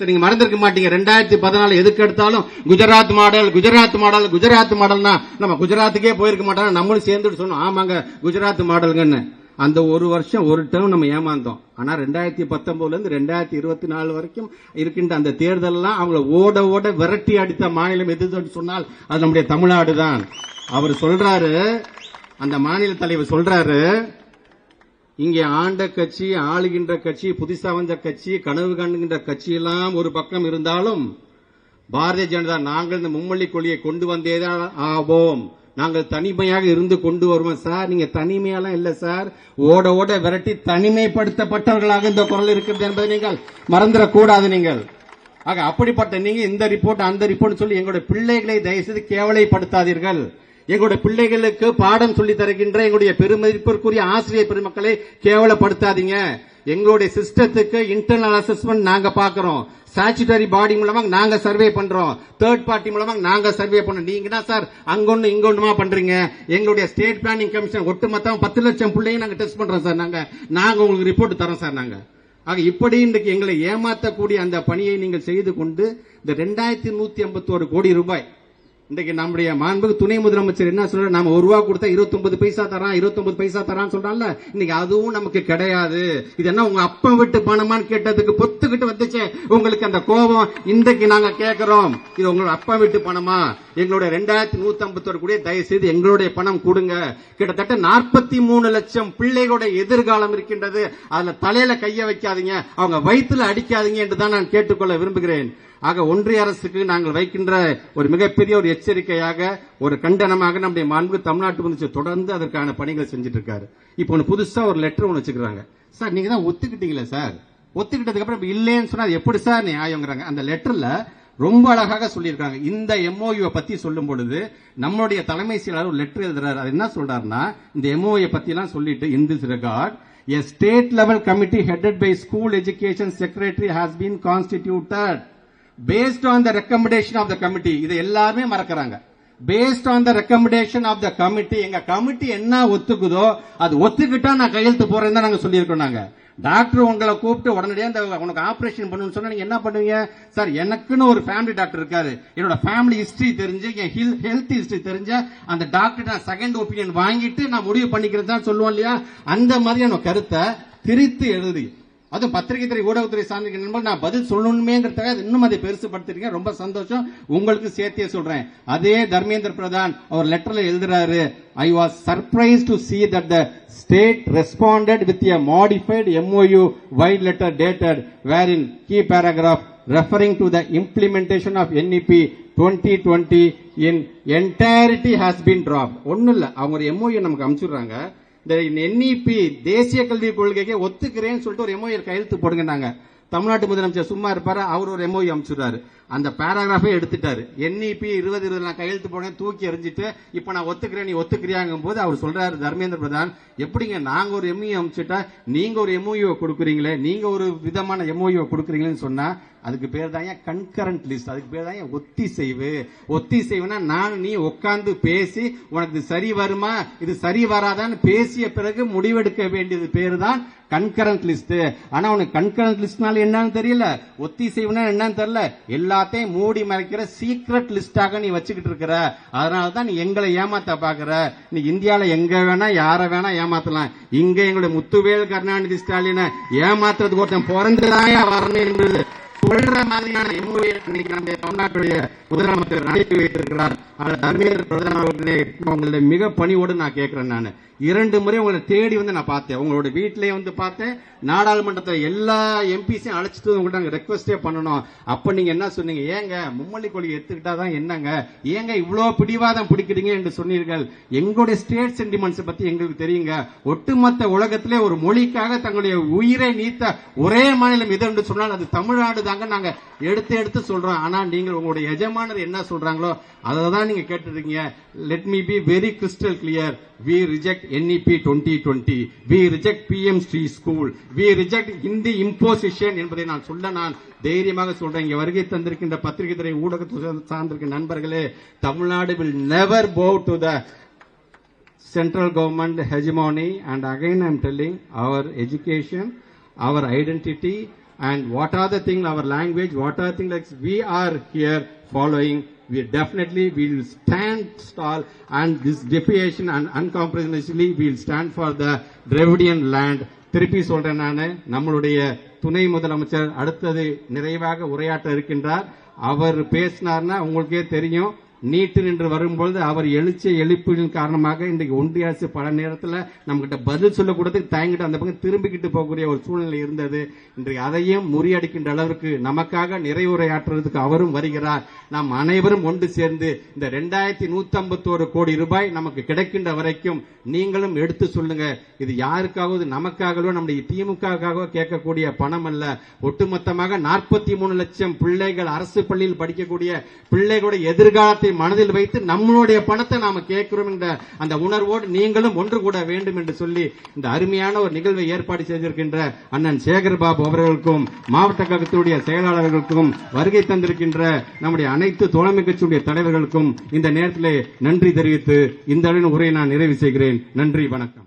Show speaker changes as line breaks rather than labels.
நீங்க மறந்திருக்க மாட்டீங்க. ரெண்டாயிரத்தி பதினாலு எதுக்கு எடுத்தாலும் குஜராத் மாடல் குஜராத் மாடல் குஜராத் மாடல்னா நம்ம குஜராத்துக்கே போயிருக்க மாட்டோம். நம்மளும் சேர்ந்துட்டு சொன்னோம். ஆமாங்க குஜராத் மாடலுங்கன்னு. அந்த ஒரு வருஷம் ஒரு டேர்ம் நம்ம ஏமாந்தோம். ஆனா ரெண்டாயிரத்தி பத்தொன்பதுல இருந்து ரெண்டாயிரத்தி இருபத்தி நாலு வரைக்கும் இருக்கின்ற அந்த தேர்தல்லாம் அவங்கள ஓட ஓட விரட்டி அடித்த மாநிலம் எது சொன்னால் அது நம்முடைய தமிழ்நாடு தான் அவர் சொல்றாரு அந்த மாநில தலைவர் சொல்றாரு இங்கே ஆண்ட கட்சி ஆளுகின்ற கட்சி புதுசா வந்த கட்சி கனவு காணுகின்ற கட்சி எல்லாம் ஒரு பக்கம் இருந்தாலும் பாரதிய ஜனதா நாங்கள் இந்த மும்மொழி கொள்கையை கொண்டு வந்தேதான் ஆவோம். நாங்கள் தனிமையாக இருந்து கொண்டு வருவோம். சார் நீங்க தனிமையெல்லாம் இல்ல சார். ஓட ஓட விரட்டி தனிமைப்படுத்தப்பட்டவர்களாக இந்த குரல் இருக்கிறது என்பதை நீங்கள் மறந்துடக்கூடாது நீங்கள். ஆக அப்படிப்பட்ட நீங்க இந்த ரிப்போர்ட் அந்த ரிப்போர்ட் சொல்லி எங்களுடைய பிள்ளைகளை தயவுசெய்து கேவலைப்படுத்தாதீர்கள். எங்களுடைய பிள்ளைகளுக்கு பாடம் சொல்லி தருகின்ற எங்களுடைய பெருமதிப்பிற்குரிய ஆசிரியர் பெருமக்களை கேவலப்படுத்தாதீங்க. எங்களுடைய சிஸ்டத்துக்கு இன்டர்னல் அசஸ்மெண்ட் நாங்க பாக்குறோம் ஸ்டாச்சுட்டரி பாடி மூலமா நாங்க சர்வே பண்றோம். தேர்ட் பார்ட்டி மூலமா நாங்க சர்வே பண்றோம். நீங்க தான் சார் அங்கொன்னு இங்கொன்னுமா பண்றீங்க? எங்களுடைய ஸ்டேட் பிளானிங் கமிஷன் ஒட்டுமொத்தம் பத்து லட்சம் பிள்ளைங்க நாங்க டெஸ்ட் பண்றோம் சார் நாங்க. நாங்க உங்களுக்கு ரிப்போர்ட் தரோம் சார் நாங்க. ஆக இப்படி இன்றைக்கு எங்களை ஏமாற்றக்கூடிய அந்த பணியை நீங்கள் செய்து கொண்டு இந்த ரெண்டாயிரத்தி நூத்தி ஐம்பத்தோரு கோடி ரூபாய் இன்றைக்கு நம்முடைய மாண்புக்கு துணை முதலமைச்சர் என்ன சொல்ற நாம ஒரு ரூபா கொடுத்தா இருபத்தி பைசா தரான் இருபத்தி பைசா தரான்னு சொல்றான்ல. இன்னைக்கு அதுவும் நமக்கு கிடையாது. இது என்ன உங்க அப்பன் விட்டு பணமான்னு கேட்டதுக்கு பொத்துக்கிட்டு வந்துச்சு. உங்களுக்கு அந்த கோபம் இன்றைக்கு நாங்க கேட்கிறோம் இது உங்களோட அப்பா வீட்டு பணமா? எங்களுடைய ரெண்டாயிரத்தி நூத்தி ஐம்பத்தோரு கோடி தயவு செய்து எங்களுடைய பணம் கொடுங்க. கிட்டத்தட்ட நாற்பத்தி மூணு லட்சம் பிள்ளைகளுடைய எதிர்காலம் இருக்கின்றது. அதுல தலையில கைய வைக்காதீங்க. அவங்க வயிற்றுல அடிக்காதீங்க என்று தான் நான் கேட்டுக்கொள்ள விரும்புகிறேன். ஆக ஒன்றிய அரசுக்கு நாங்கள் வைக்கின்ற ஒரு மிகப்பெரிய ஒரு எச்சரிக்கையாக ஒரு கண்டனமாக நம்முடைய மாண்பு தமிழ்நாட்டு முதலமைச்சர் தொடர்ந்து அதற்கான பணிகளை செஞ்சுட்டு இருக்காரு இப்போ ஒன்று புதுசா ஒரு லெட்டர் ஒன்று வச்சுக்கிறாங்க. சார் நீங்க தான் ஒத்துக்கிட்டீங்களே சார்? ஒத்துக்கிட்டதுக்கு அப்புறம் இல்லைன்னு சொன்னா எப்படி சார் நியாயங்கிறாங்க. அந்த லெட்டர்ல ரொம்ப அழகாக சொல்லியிருக்காங்க. இந்த எம்ஓயுவை பத்தி சொல்லும் பொழுது நம்மளுடைய தலைமை செயலாளர் ஒரு லெட்டர் எழுதுறாரு. அது என்ன சொல்றாருன்னா இந்த எம்ஓஏ பத்தி எல்லாம் சொல்லிட்டு in this record A state level committee headed by school education secretary has been constituted. Based on the recommendation of the committee இது எல்லாருமே மறக்கிறாங்க. Based on the recommendation of the committee எங்க கமிட்டி என்ன ஒத்துக்குதோ அது ஒத்துக்கிட்டா நான் கையெழுத்து போறேன்னு தான் நாங்க சொல்லியிருக்கோம் நாங்க. டாக்டர் உங்களை கூப்பிட்டு உடனடியாக இந்த உனக்கு ஆபரேஷன் பண்ணணும்னு சொன்னா நீங்க என்ன பண்ணுவீங்க? சார் எனக்குன்னு ஒரு ஃபேமிலி டாக்டர் இருக்காரு. என்னோட ஃபேமிலி ஹிஸ்டரி தெரிஞ்சு என் ஹெல்த் ஹிஸ்டரி தெரிஞ்ச அந்த டாக்டர் நான் செகண்ட் ஒப்பீனியன் வாங்கிட்டு நான் முடிவு பண்ணிக்கிறது தான் சொல்லுவோம் இல்லையா? அந்த மாதிரியான கருத்தை திரித்து எழுதி அது பத்திரிகை துறை ஊடகத்துறை சார்ந்த நண்பர்கள் நான் பதில் சொல்லணுமேங்கிறதுக்காக இன்னும் அதை பெருசுபடுத்திருக்கீங்க ரொம்ப சந்தோஷம். உங்களுக்கு சேர்த்தே சொல்றேன். அதே தர்மேந்திர பிரதான் அவர் லெட்டர்ல எழுதுறாரு I was surprise to see that the state responded with a with a modified letter dated where in key paragraph referring referring to the implementation of NEP 2020 in entirety has been dropped. ஒன்னும் இல்ல அவங்க ஒரு MOU நமக்கு அனுப்பிச்சுடுறாங்க இந்த NEP தேசிய கல்விக் கொள்கைக்கு ஒத்துக்கிறேன்னு சொல்லிட்டு ஒரு எம்ஓஏ கையெழுத்து போடுங்க நாங்க தமிழ்நாட்டு முதலமைச்சர் சும்மா இருப்பாரு அவர் ஒரு எம்ஓஇ அனுப்பிச்சுறாரு அந்த பேராகிராஃபே எடுத்துட்டாரு. என்இபி இருபது இருபது நான் கையெழுத்து போனேன் தூக்கி எறிஞ்சிட்டு இப்ப நான் ஒத்துக்கிறேன் நீ ஒத்துக்கிறியாங்கும் போது அவர் சொல்றாரு தர்மேந்திர பிரதான் எப்படிங்க நாங்க ஒரு எம்இ அனுப்பிச்சுட்டா நீங்க ஒரு எம்ஓயுவை கொடுக்குறீங்களே நீங்க ஒரு விதமான எம்ஓயுவை கொடுக்குறீங்களேன்னு சொன்னா அதுக்கு பேர் தான் கன்கரண்ட் லிஸ்ட் அதுக்கு பேர் தான் ஒத்திசைவு? ஒத்திசைவுனா நான் நீ உட்கார்ந்து பேசி உனக்கு சரி வருமா இது சரி வராதான்னு பேசிய பிறகு முடிவெடுக்க வேண்டியது பேர் தான் கன்கரண்ட் லிஸ்ட் ஆனா உனக்கு கன்கரண்ட் லிஸ்ட்னால என்னன்னு தெரியல. ஒத்திசைவுனா என்னன்னு தெரியல. எல்லாத்தையும் மூடி மறைக்கிற சீக்ரெட் லிஸ்டாக நீ வச்சுக்கிட்டு இருக்கிற. அதனால தான் நீ எங்களை ஏமாத்த பாக்குற நீ இந்தியால எங்க வேணா யார வேணா ஏமாத்தலாம். இங்க எங்களுடைய முத்துவேல் கருணாநிதி ஸ்டாலினை ஏமாத்துறதுக்கு ஒருத்தன் பிறந்துதான் வரணும் என்பது சொல்ற மாதிரியான எம்ஓஏ இன்னைக்கு நம்முடைய தமிழ்நாட்டுடைய முதலமைச்சர் அனுப்பி வைத்திருக்கிறார். அதை தர்மேந்திர பிரதான் அவர்களே உங்களுடைய மிக பணியோடு நான் கேட்கிறேன் நான். இரண்டு முறை உங்களை தேடி வந்து நான் பார்த்தேன். உங்களோட வீட்டிலேயே வந்து பார்த்தேன். நாடாளுமன்றத்தில் எல்லா எம்பிஸையும் அழைச்சிட்டு உங்கள்கிட்ட நாங்கள் ரெக்வஸ்டே பண்ணணும். அப்போ நீங்க என்ன சொன்னீங்க? ஏங்க மும்மல்லி கொள்கை எடுத்துக்கிட்டா தான் என்னங்க? ஏங்க இவ்வளோ பிடிவாதம் பிடிக்கிறீங்க என்று சொன்னீர்கள்? எங்களுடைய ஸ்டேட் சென்டிமெண்ட்ஸை பற்றி எங்களுக்கு தெரியுங்க. ஒட்டுமொத்த உலகத்திலே ஒரு மொழிக்காக தங்களுடைய உயிரை நீத்த ஒரே மாநிலம் இது என்று சொன்னால் அது தமிழ்நாடு தாங்க நாங்க எடுத்து எடுத்து சொல்றோம். ஆனா நீங்கள் உங்களுடைய எஜமானர் என்ன சொல்றாங்களோ அதை தான் நீங்க கேட்டுருக்கீங்க. Let me be very crystal clear we reject NEP twenty twenty we reject PM Shri school we reject Hindi imposition என்பதை நான் சொல்ல நான் தைரியமாக சொல்றேன். இங்க வருகை தந்திருக்கின்ற பத்திரிகை துறை ஊடகத்தை சார்ந்திருக்கிற நண்பர்களே Tamil Nadu will never go to the central government hegemony. And again I'm telling our education, our identity And what are the things, our language, what are things like we are here following, we definitely will stand tall and this defiation and uncompromisingly we will stand for the Dravidian land. திருப்பி சொல்றேன் நானு நம்மளுடைய துணை முதலமைச்சர் அடுத்தது நிறைவாக உரையாற்ற இருக்கின்றார் அவர் பேசினார்னா உங்களுக்கே தெரியும் நீட்டு நின்று வரும்பொழுது அவர் எழுச்சிய எழுப்பின் காரணமாக இன்றைக்கு ஒன்றிய அரசு பல நேரத்தில் நம்மகிட்ட பதில் சொல்லக்கூடாது தயங்கிட்டு அந்த பக்கம் திரும்பிக்கிட்டு போகக்கூடிய ஒரு சூழ்நிலை இருந்தது. இன்றைக்கு அதையும் முறியடிக்கின்ற அளவிற்கு நமக்காக நிறைவுரையாற்றுறதுக்கு அவரும் வருகிறார். நாம் அனைவரும் ஒன்று சேர்ந்து இந்த ரெண்டாயிரத்தி நூத்தி ஐம்பத்தோரு கோடி ரூபாய் நமக்கு கிடைக்கின்ற வரைக்கும் நீங்களும் எடுத்து சொல்லுங்க. இது யாருக்காவது நமக்காகவோ நம்முடைய திமுகவோ கேட்கக்கூடிய பணம் அல்ல. ஒட்டுமொத்தமாக நாற்பத்தி மூணு லட்சம் பிள்ளைகள் அரசு பள்ளியில் படிக்கக்கூடிய பிள்ளைகளுடைய எதிர்காலத்தை மனதில் வைத்து நம்மளுடைய பணத்தை நாம கேட்கிறோம் என்ற அந்த உணர்வோடு நீங்களும் ஒன்று கூட வேண்டும் என்று சொல்லி இந்த அருமையான ஒரு நிகழ்வை ஏற்பாடு செய்திருக்கின்ற அண்ணன் சேகர் பாபு அவர்களுக்கும் மாவட்ட கழகத்துடைய செயலாளர்களுக்கும் வருகை தந்திருக்கின்ற நம்முடைய அனைத்து தோழமை கட்சியுடைய தலைவர்களுக்கும் இந்த நேரத்திலே நன்றி தெரிவித்து இந்த அளவின் உரையை நான் நிறைவு செய்கிறேன். நன்றி வணக்கம்.